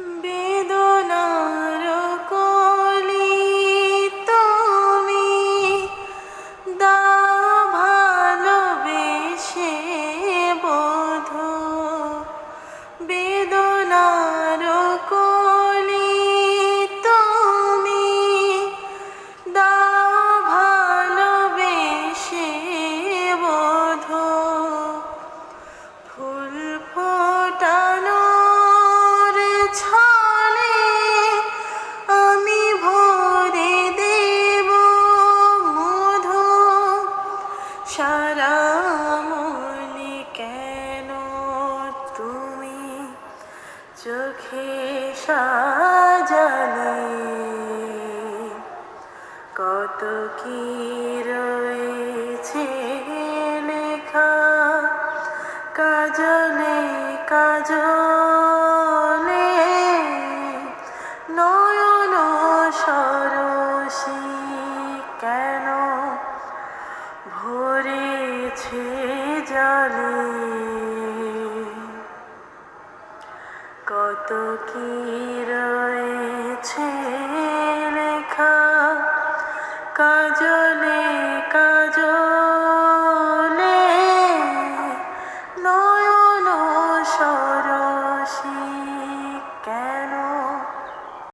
Big সারা মনে কেন তুমি চোখে সাজালে? কত কি রয়েছে লেখা? কাজলে কাজলে ভরেছে জলে। কত কি রয়েছে লেখা কাজলে কাজলে নয়ন সরসী।